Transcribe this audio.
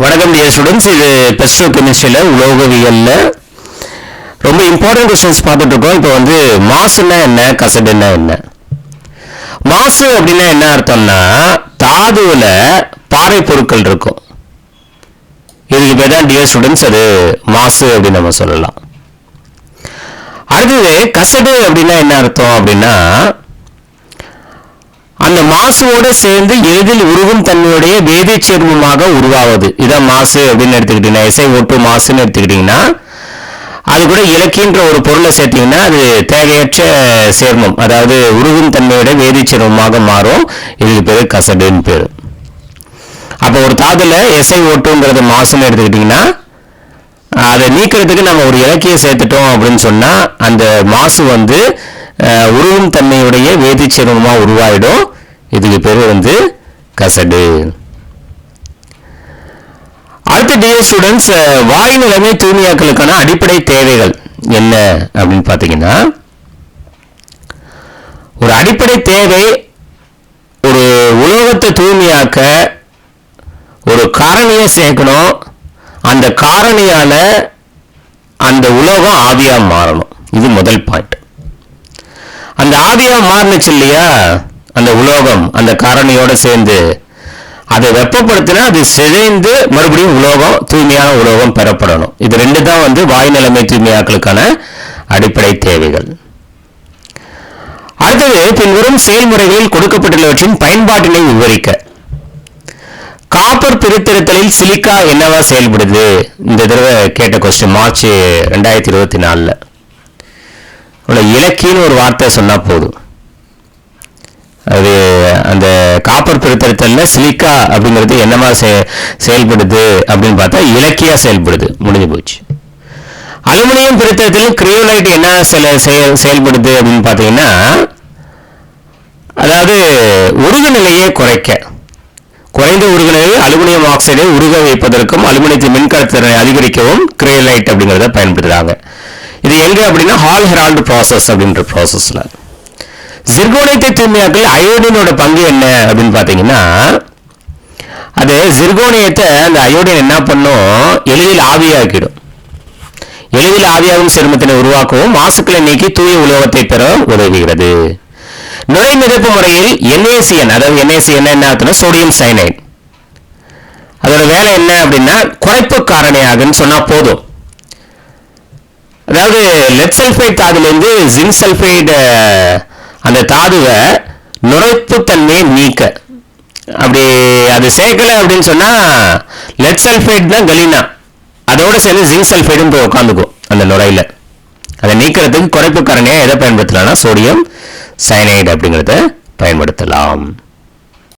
வணக்கம் dear students இது பெஸ்ட்ரோ கெமிஸ்ட்ரியில் உலோகவியலில். ரொம்ப இம்பார்ட்டன்ட் கொஸ்டின்ஸ் பார்த்துட்டு இருக்கோம் இப்போ வந்து மாசுன்னா என்ன கசடுன்னா என்ன? மாசு அப்படின்னா என்ன அர்த்தம்னா தாதுவில் பாறை பொருட்கள் இருக்கும். இதுக்கு பேர் தான் டியர் ஸ்டூடெண்ட்ஸ் அது மாசு அப்படின்னு நம்ம சொல்லலாம். அடுத்தது கசடு அப்படின்னா என்ன அர்த்தம் அப்படின்னா அந்த மாசுவோட சேர்ந்து எளிதில் உருகும் தன்மையுடைய வேதி சேர்மமாக உருவாவது. இதான் மாசு அப்படின்னு எடுத்துக்கிட்டீங்கன்னா இசை ஓட்டு மாசுன்னு எடுத்துக்கிட்டீங்கன்னா அது கூட இலக்கின்ற ஒரு பொருளை சேர்த்தீங்கன்னா அது தேவையற்ற சேர்மம். அதாவது உருகும் தன்மையோட வேதி சேர்மமாக மாறும். இதுக்கு பேர் கசடுன்னு பேர். அப்போ ஒரு தாதுல எஸ்ஐ ஓட்டுங்கிறது மாசுன்னு எடுத்துக்கிட்டிங்கன்னா அதை நீக்கிறதுக்கு நம்ம ஒரு இலக்கிய சேர்த்துட்டோம் அப்படின்னு சொன்னால் அந்த மாசு வந்து உருவும் தன்மையுடைய வேதி சேர்மமாக உருவாயிடும். இதுக்கு பேர் வந்து கசடு. அடுத்த டிஎஸ் ஸ்டூடெண்ட்ஸ் வாயு நிலைமை தூய்மையாக்கலுக்கான அடிப்படை தேவைகள் என்ன அப்படின்னு பார்த்தீங்கன்னா ஒரு அடிப்படை தேவை ஒரு உலோகத்தை தூய்மையாக்க ஒரு காரணியை சேர்க்கணும். அந்த காரணியால் அந்த உலோகம் ஆவியாக மாறணும். இது முதல் பாயிண்ட் அந்த ஆவியா மாறுனுச்சு இல்லையா? அந்த உலோகம் அந்த காரணியோட சேர்ந்து. அதை வெப்பப்படுத்தினா அது சிதைந்து மறுபடியும் உலோகம் தூய்மையான உலோகம் பெறப்படணும். இது ரெண்டு தான் வந்து வாய் நிலைமை தூய்மையாக்களுக்கான அடிப்படை தேவைகள். அடுத்தது பின்வரும் செயல்முறைகளில் கொடுக்கப்பட்டுள்ளவற்றின் பயன்பாட்டினை விவரிக்க. காப்பர் பிரித்தெடுத்தலில் சிலிக்கா என்னவா செயல்படுது? இந்த தடவை கேட்ட கொஸ்டின் மார்ச் ரெண்டாயிரத்தி இருபத்தி நாலில். இலக்கின்னு ஒரு வார்த்தை சொன்னால் போதும். அது அந்த காப்பர் பிரித்தெடுத்தல்ல சிலிக்கா அப்படிங்கிறது என்னமா செ- செயல்படுது அப்படின்னு பார்த்தா இலக்கியாக செயல்படுது. முடிஞ்சு போச்சு. அலுமினியம் பிரித்தெடுத்தல் கிரியோலைட் என்ன சில செயல் செயல்படுது அப்படின்னு பார்த்தீங்கன்னா அதாவது உருகு நிலையை குறைக்க. குறைந்த உருகுநிலையை அலுமினியம் ஆக்சைடை உருக வைப்பதற்கும் அலுமினியத்தின் மின்கடத்திறனை அதிகரிக்கவும் கிரேலைட் அப்படிங்கிறத பயன்படுத்துகிறாங்க இது எங்க அப்படின்னா ஹால் ஹெரால்டு ப்ராசஸ் அப்படின்ற ப்ராசஸ்ல ஜிர்கோனியத்தை தூய்மையாக்கல் அயோடினோட பங்கு என்ன அப்படின்னு பார்த்தீங்கன்னா அது ஜிர்கோனியத்தை அந்த அயோடின் என்ன பண்ணும்? எளிதில் ஆவியாக்கிடும். எளிதில் ஆவியாகும் சிரமத்தினை உருவாக்கவும் மாசுக்களை நீக்கி தூய உலோகத்தை பெற உதவுகிறது. நுழை மிதப்பு முறையில் என்ஏசிஎன் அதாவது என்ஏசிஎன் என்ன ஆகுதுன்னா சோடியம் சைனைட் அதோட வேலை என்ன அப்படின்னா குறைப்பு காரணியாகன்னு சொன்னால் போதும். அதாவது லெட் சல்ஃபைட் தாதுலேருந்து ஜிங்க் சல்ஃபைடு அந்த தாதுவை நுரைப்புத்தன்மையை நீக்க. அப்படி அது சேர்க்கலை அப்படின்னு சொன்னால் லெட் சல்ஃபைட் தான் கலினா. அதோடு சேர்ந்து ஜிங்க் சல்ஃபைடும் போய் உட்காந்துக்கும் அந்த நுரையில். அதை நீக்கிறதுக்கு குறைப்பு காரணியாக எதை பயன்படுத்தலாம்னா சோடியம் சயனைடு அப்படிங்கிறத பயன்படுத்தலாம்.